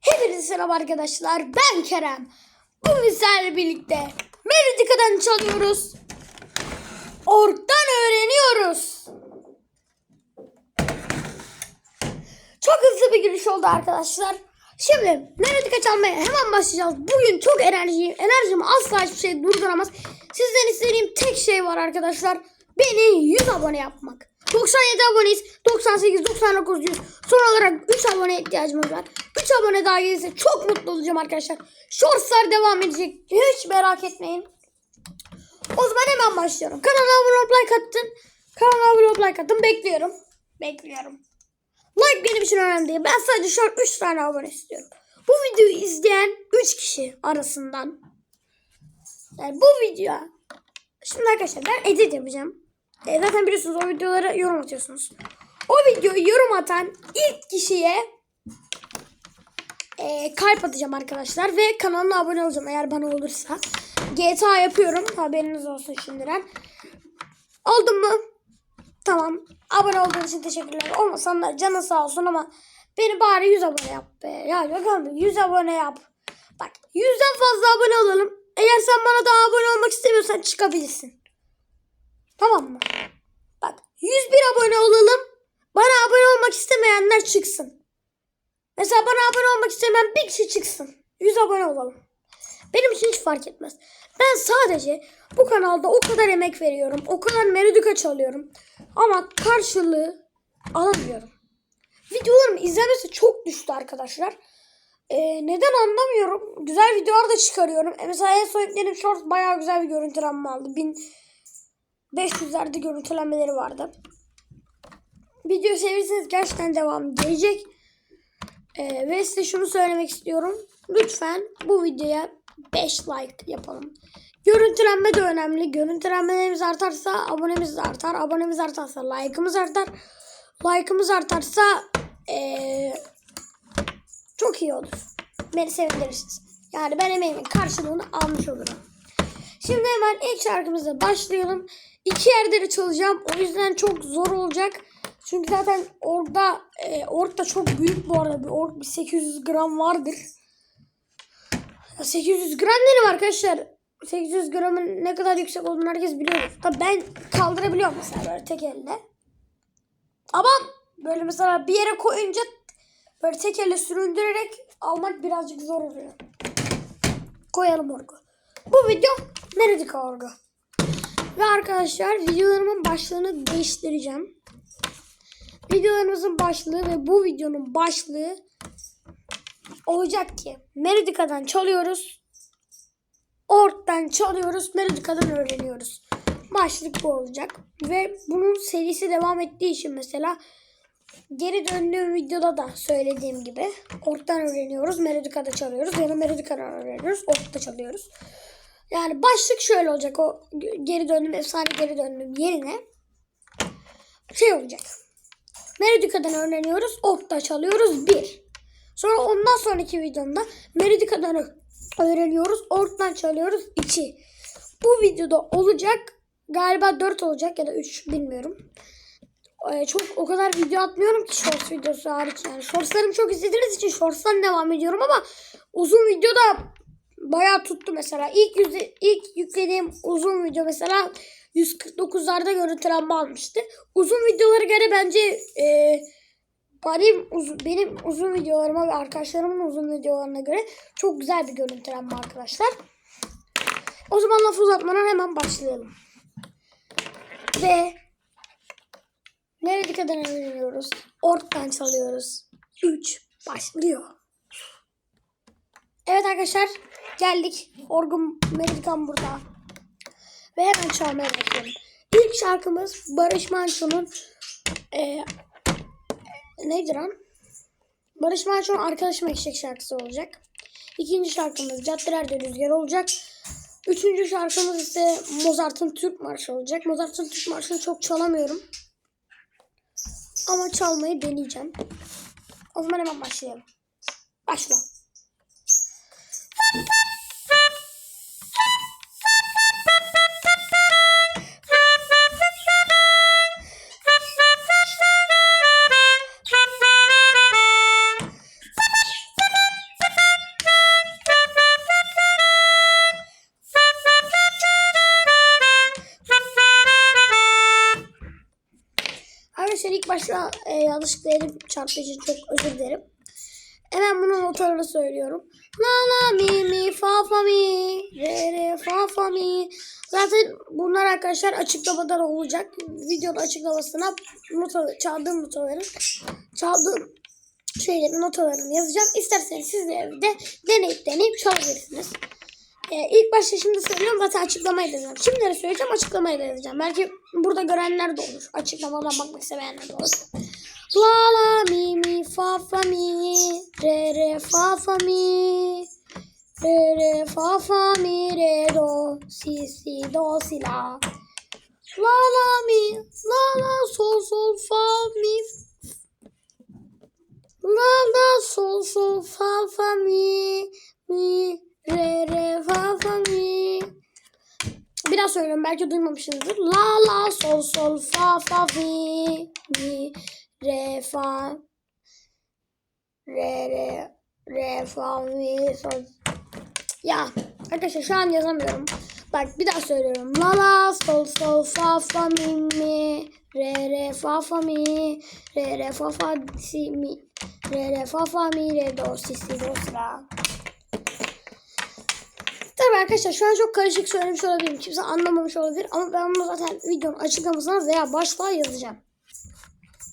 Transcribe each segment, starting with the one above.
Hepinize selam arkadaşlar. Ben Kerem. Bugün sizlerle birlikte Melodika'dan çalıyoruz. Ork'tan öğreniyoruz. Çok hızlı bir giriş oldu arkadaşlar. Şimdi Melodika çalmaya hemen başlayacağız. Bugün çok enerjiyim. Enerjimi asla hiçbir şey durduramaz. Sizden istediğim tek şey var arkadaşlar. Beni 100 abone yapmak. 97 aboneyiz. 98, 99, 100. Son olarak 3 abone ihtiyacımız var. 3 abone daha gelirse çok mutlu olacağım arkadaşlar. Shortslar devam edecek. Hiç merak etmeyin. O zaman hemen başlıyorum. Kanala abone olup like attın. Kanala abone olup like attın. Bekliyorum. Bekliyorum. Like benim için önemli değil. Ben sadece şu an 3 tane abone istiyorum. Bu videoyu izleyen 3 kişi arasından. Yani bu video. Şimdi arkadaşlar ben edit yapacağım. E, zaten biliyorsunuz o videolara yorum atıyorsunuz. O videoyu yorum atan ilk kişiye e, kalp atacağım arkadaşlar. Ve kanalıma abone olacağım eğer bana olursa. GTA yapıyorum. Haberiniz olsun şimdiden. Oldum mu? Tamam. Abone olduğun için teşekkürler. Olmasan da canın sağ olsun ama beni bari 100 abone yap be. Ya yok abi 100 abone yap. Bak 100'den fazla abone olalım. Eğer sen bana daha abone olmak istemiyorsan çıkabilirsin. Tamam mı? Bak 101 abone olalım. Bana abone olmak istemeyenler çıksın. Mesela bana abone olmak istemeyen bir kişi çıksın. 100 abone olalım. Benim için hiç fark etmez. Ben sadece bu kanalda o kadar emek veriyorum. O kadar melodika çalıyorum. Ama karşılığı alamıyorum. Videolarım izlemesi çok düştü arkadaşlar. Ee, neden anlamıyorum. Güzel videolar da çıkarıyorum. E mesela en son yüklediğim short bayağı güzel bir görüntülenme aldı. 1500'lerde görüntülenmeleri vardı. Video sevirseniz gerçekten devam gelecek. Ee, ve size şunu söylemek istiyorum. Lütfen bu videoya 5 like yapalım. Görüntülenme de önemli. Görüntülenmelerimiz artarsa abonemiz artar. Abonemiz artarsa like'ımız artar. Like'ımız artarsa ee, çok iyi olur. Beni sevindirirsiniz. Yani ben emeğimin karşılığını almış olurum. Şimdi hemen ilk şarkımıza başlayalım. İki yerde de çalacağım. O yüzden çok zor olacak. Çünkü zaten orada e, ork da çok büyük bu arada. Bir ork bir 800 gram vardır. Ya 800 gram dedim arkadaşlar. 800 gramın ne kadar yüksek olduğunu herkes biliyor. Tabii ben kaldırabiliyorum mesela böyle tek elle. Ama böyle mesela bir yere koyunca böyle tek elle süründürerek almak birazcık zor oluyor. Koyalım orgu. Bu video Meredika orgu. Ve arkadaşlar videolarımın başlığını değiştireceğim. Videolarımızın başlığı ve bu videonun başlığı olacak ki Meridika'dan çalıyoruz. Ork'tan çalıyoruz. Meridika'dan öğreniyoruz. Başlık bu olacak. Ve bunun serisi devam ettiği için mesela geri döndüğüm videoda da söylediğim gibi Ork'tan öğreniyoruz. Meridika'da çalıyoruz. Ya da Meridika'dan öğreniyoruz. Ork'ta çalıyoruz. Yani başlık şöyle olacak. O geri döndüğüm efsane geri döndüğüm yerine şey olacak. Meridika'dan öğreniyoruz. Ork'ta çalıyoruz. Bir. Sonra ondan sonraki videomda Meridika'dan öğreniyoruz. Ork'tan çalıyoruz. 2. Bu videoda olacak. Galiba 4 olacak ya da 3 bilmiyorum. Ee, çok o kadar video atmıyorum ki shorts videosu hariç yani. Shortslarım çok izlediğiniz için shorts'tan devam ediyorum ama uzun video da bayağı tuttu mesela. İlk yüze, ilk yüklediğim uzun video mesela 149'larda görüntülenme almıştı. Uzun videolara göre bence e, benim, uz- benim uzun videolarıma ve arkadaşlarımın uzun videolarına göre çok güzel bir görüntülenme arkadaşlar. O zaman lafı uzatmadan hemen başlayalım. Ve nerede kadar öğreniyoruz? Ork'tan çalıyoruz. 3 başlıyor. Evet arkadaşlar geldik. Orgum Amerikan burada. Ve hemen çalmaya başlıyorum. İlk şarkımız Barış Manço'nun e, neydi lan? Barış Manço'nun Arkadaşım Eşek şarkısı olacak. İkinci şarkımız Caddelerde Rüzgar olacak. Üçüncü şarkımız ise Mozart'ın Türk Marşı olacak. Mozart'ın Türk Marşı'nı çok çalamıyorum. Ama çalmayı deneyeceğim. O zaman hemen başlayalım. Başla. Başta e, yanlışlıkla elim çarptığı için çok özür dilerim. Hemen bunun notalarını söylüyorum. La la mi mi fa fa mi re re fa fa mi. Zaten bunlar arkadaşlar açıklamadan olacak. Videonun açıklamasına nota, çaldığım notaların çaldığım şeylerin notalarını yazacağım. İsterseniz siz de evde deneyip deneyip çalabilirsiniz. Ee, ilk başta şimdi söylüyorum zaten açıklamayı da yazacağım. Şimdi de söyleyeceğim açıklamayı da yazacağım. Belki burada görenler de olur. Açıklamadan bakmak istemeyenler de olur. La la mi mi fa fa mi re re fa fa mi re re fa fa mi re do si si do si la la la mi la la sol sol fa mi la la sol sol fa fa mi mi re re fa fa mi Biraz söylüyorum belki duymamışsınızdır. La la sol sol fa fa mi mi re fa re re re fa mi sol ya arkadaşlar şu an yazamıyorum. Bak bir daha söylüyorum. La la sol sol fa fa mi mi re re fa fa mi re re fa fa si mi re re fa fa mi re do si si do si la. Tabii arkadaşlar şu an çok karışık söylemiş olabilirim. Kimse anlamamış olabilir. Ama ben bunu zaten videonun açıklamasına veya başlığa yazacağım.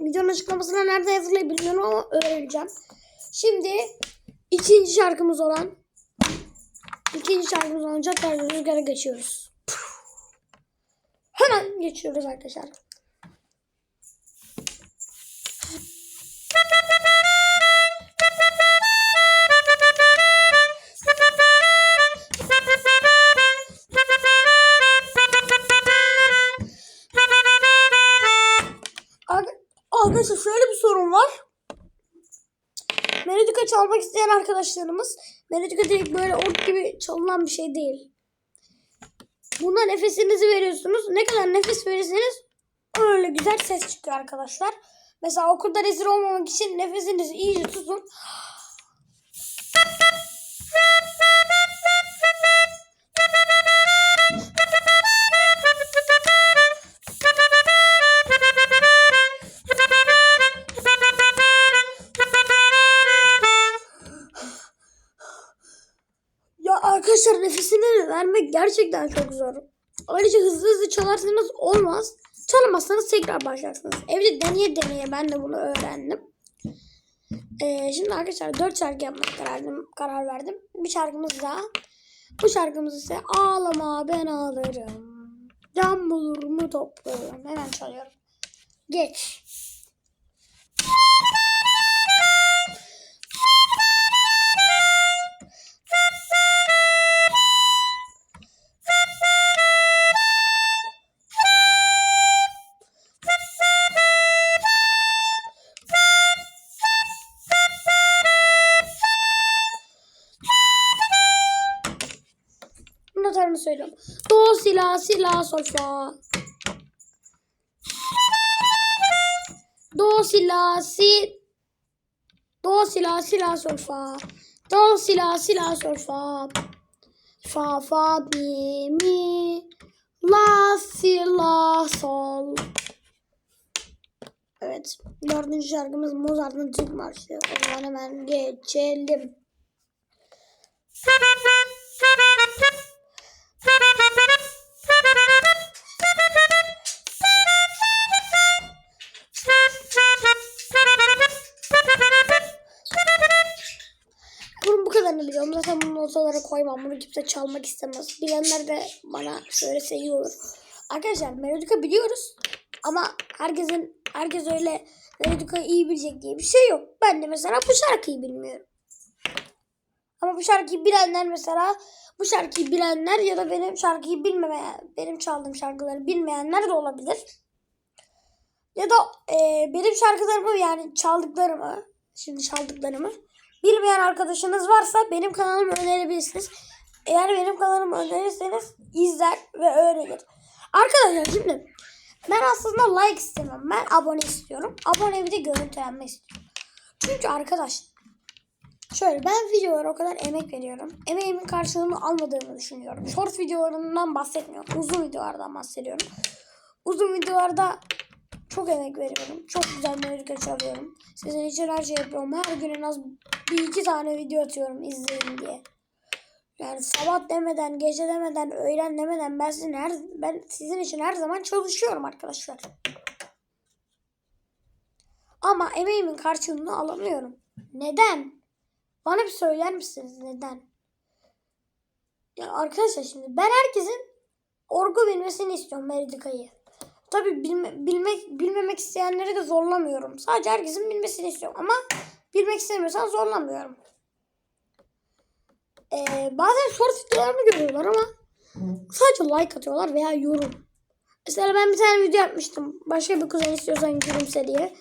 Videonun açıklamasına nerede yazılıyor bilmiyorum ama öğreneceğim. Şimdi ikinci şarkımız olan ikinci şarkımız olan Caddar Rüzgar'a geçiyoruz. Hemen geçiyoruz arkadaşlar. Çalmak isteyen arkadaşlarımız Melodika direkt böyle ort gibi çalınan bir şey değil. Buna nefesinizi veriyorsunuz. Ne kadar nefes verirseniz öyle güzel ses çıkıyor arkadaşlar. Mesela okulda rezil olmamak için nefesinizi iyice tutun. Nefesini vermek gerçekten çok zor. Ayrıca hızlı hızlı çalarsanız olmaz. Çalamazsanız tekrar başlarsınız. Evde deneye deneye ben de bunu öğrendim. Ee, şimdi arkadaşlar 4 şarkı yapmak karar, karar verdim. Bir şarkımız daha. Bu şarkımız ise Ağlama ben ağlarım. Can bulur mu toplarım. Hemen çalıyorum. Geç. La, sol, fa. Do, si, la, si. Do, si, la, si, sol, fa. Do, si, la, sol, fa. Fa, fa, mi, mi. La, si, la, sol. Evet. Dördüncü şarkımız Mozart'ın Türk Marşı. O zaman hemen geçelim. Biliyorum. Zaten bunu notalara koymam. Bunu kimse çalmak istemez. Bilenler de bana söylese iyi olur. Arkadaşlar melodika biliyoruz. Ama herkesin herkes öyle melodikayı iyi bilecek diye bir şey yok. Ben de mesela bu şarkıyı bilmiyorum. Ama bu şarkıyı bilenler mesela bu şarkıyı bilenler ya da benim şarkıyı bilmemeyen, benim çaldığım şarkıları bilmeyenler de olabilir. Ya da e, benim şarkılarımı yani çaldıklarımı, şimdi çaldıklarımı bilmeyen arkadaşınız varsa benim kanalımı önerebilirsiniz. Eğer benim kanalımı önerirseniz izler ve öğrenir. Arkadaşlar şimdi ben aslında like istemem. Ben abone istiyorum. Abone bir de görüntülenme istiyorum. Çünkü arkadaşlar Şöyle ben videolara o kadar emek veriyorum. Emeğimin karşılığını almadığımı düşünüyorum. Short videolarından bahsetmiyorum. Uzun videolardan bahsediyorum. Uzun videolarda Çok emek veriyorum. Çok güzel melodika çalıyorum. Sizin için her şey yapıyorum. Her gün en az bir iki tane video atıyorum izleyin diye. Yani sabah demeden, gece demeden, öğlen demeden ben sizin her ben sizin için her zaman çalışıyorum arkadaşlar. Ama emeğimin karşılığını alamıyorum. Neden? Bana bir söyler misiniz neden? Ya arkadaşlar şimdi ben herkesin orgu bilmesini istiyorum melodikayı. Tabii bilme, bilmek bilmemek isteyenleri de zorlamıyorum. Sadece herkesin bilmesini istiyorum ama bilmek istemiyorsan zorlamıyorum. Ee, bazen short videolarımı görüyorlar ama sadece like atıyorlar veya yorum. Mesela ben bir tane video yapmıştım. Başka bir kuzen istiyorsan gülümse diye.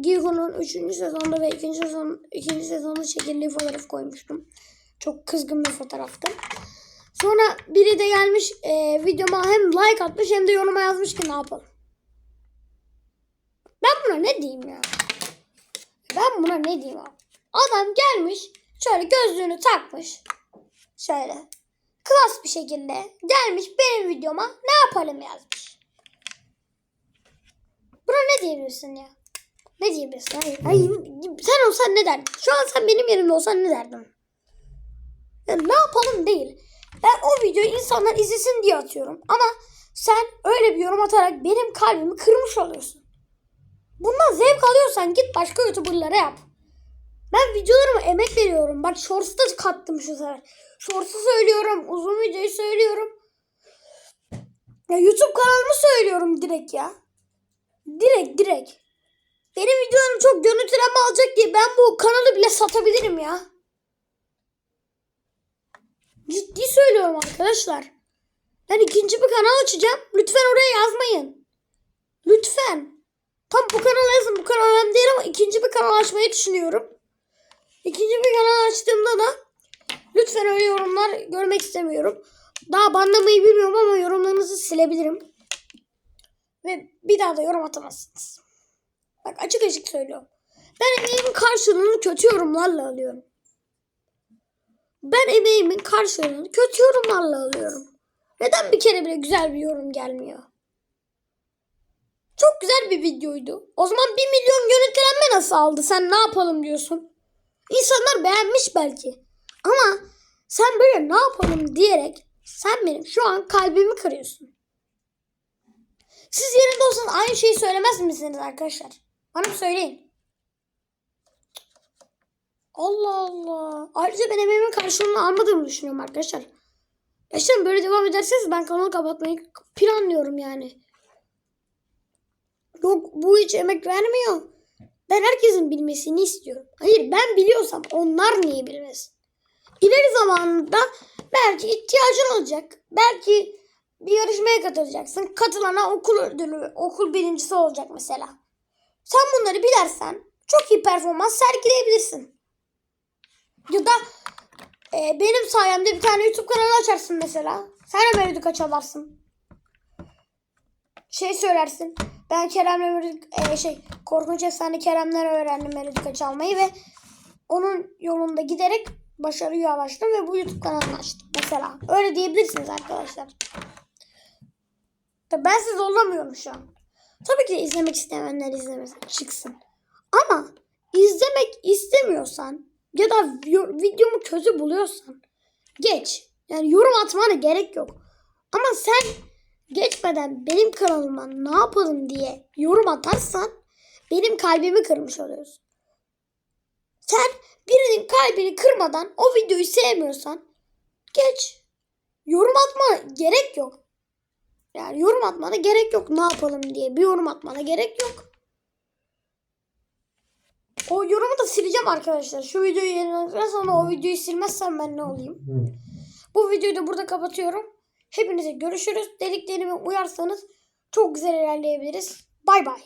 Gigo'nun 3. sezonda ve 2. sezon 2. sezonda çekildiği fotoğraf koymuştum. Çok kızgın bir fotoğraftı. Sonra biri de gelmiş e, videoma hem like atmış hem de yoruma yazmış ki ne yapalım. Ben buna ne diyeyim ya? Ben buna ne diyeyim abi? Adam gelmiş şöyle gözlüğünü takmış. Şöyle klas bir şekilde gelmiş benim videoma ne yapalım yazmış. Buna ne diyebilirsin ya? Ne diyebilirsin? Hayır, hayır. Sen olsan ne derdin? Şu an sen benim yerimde olsan ne derdin? Ya ne yapalım değil. Ben o videoyu insanlar izlesin diye atıyorum. Ama sen öyle bir yorum atarak benim kalbimi kırmış oluyorsun. Bundan zevk alıyorsan git başka YouTuber'lara yap. Ben videolarıma emek veriyorum. Bak Shorts'u da kattım şu sefer. Shorts'u söylüyorum. Uzun videoyu söylüyorum. Ya YouTube kanalımı söylüyorum direkt ya. Direkt direkt. Benim videolarım çok görüntüleme alacak diye ben bu kanalı bile satabilirim ya. Ciddi söylüyorum arkadaşlar. Ben ikinci bir kanal açacağım. Lütfen oraya yazmayın. Lütfen. Tam bu kanala yazın. Bu kanal önemli değil ama ikinci bir kanal açmayı düşünüyorum. İkinci bir kanal açtığımda da lütfen öyle yorumlar görmek istemiyorum. Daha banlamayı bilmiyorum ama yorumlarınızı silebilirim. Ve bir daha da yorum atamazsınız. Bak açık açık söylüyorum. Ben emeğimin karşılığını kötü yorumlarla alıyorum. Ben emeğimin karşılığını kötü yorumlarla alıyorum. Neden bir kere bile güzel bir yorum gelmiyor? Çok güzel bir videoydu. O zaman 1 milyon görüntülenme nasıl aldı? Sen ne yapalım diyorsun? İnsanlar beğenmiş belki. Ama sen böyle ne yapalım diyerek sen benim şu an kalbimi kırıyorsun. Siz yerinde olsanız aynı şeyi söylemez misiniz arkadaşlar? Bana söyleyin. Allah Allah. Ayrıca ben emeğimin karşılığını almadığımı düşünüyorum arkadaşlar. Gerçekten böyle devam ederseniz ben kanalı kapatmayı planlıyorum yani. Yok bu hiç emek vermiyor. Ben herkesin bilmesini istiyorum. Hayır ben biliyorsam onlar niye bilmesin? İleri zamanında belki ihtiyacın olacak. Belki bir yarışmaya katılacaksın. Katılana okul ödülü, okul birincisi olacak mesela. Sen bunları bilersen çok iyi performans sergileyebilirsin. Ya da e, benim sayemde bir tane YouTube kanalı açarsın mesela. Sen de çalarsın. Şey söylersin. Ben Kerem'le e, şey Korkunç Efsane Kerem'den öğrendim melodika çalmayı ve onun yolunda giderek başarıya ulaştım ve bu YouTube kanalını açtım mesela. Öyle diyebilirsiniz arkadaşlar. Tabii ben sizi zorlamıyorum şu an. Tabii ki izlemek isteyenler izlemesin. Çıksın. Ama izlemek istemiyorsan ya da vi- videomu kötü buluyorsan geç. Yani yorum atmana gerek yok. Ama sen geçmeden benim kanalıma ne yapalım diye yorum atarsan benim kalbimi kırmış oluyorsun. Sen birinin kalbini kırmadan o videoyu sevmiyorsan geç. Yorum atmana gerek yok. Yani yorum atmana gerek yok ne yapalım diye bir yorum atmana gerek yok. O yorumu da sileceğim arkadaşlar. Şu videoyu yayınladıktan sonra o videoyu silmezsem ben ne olayım? Bu videoyu da burada kapatıyorum. Hepinize görüşürüz. Dediklerime uyarsanız çok güzel ilerleyebiliriz. Bay bay.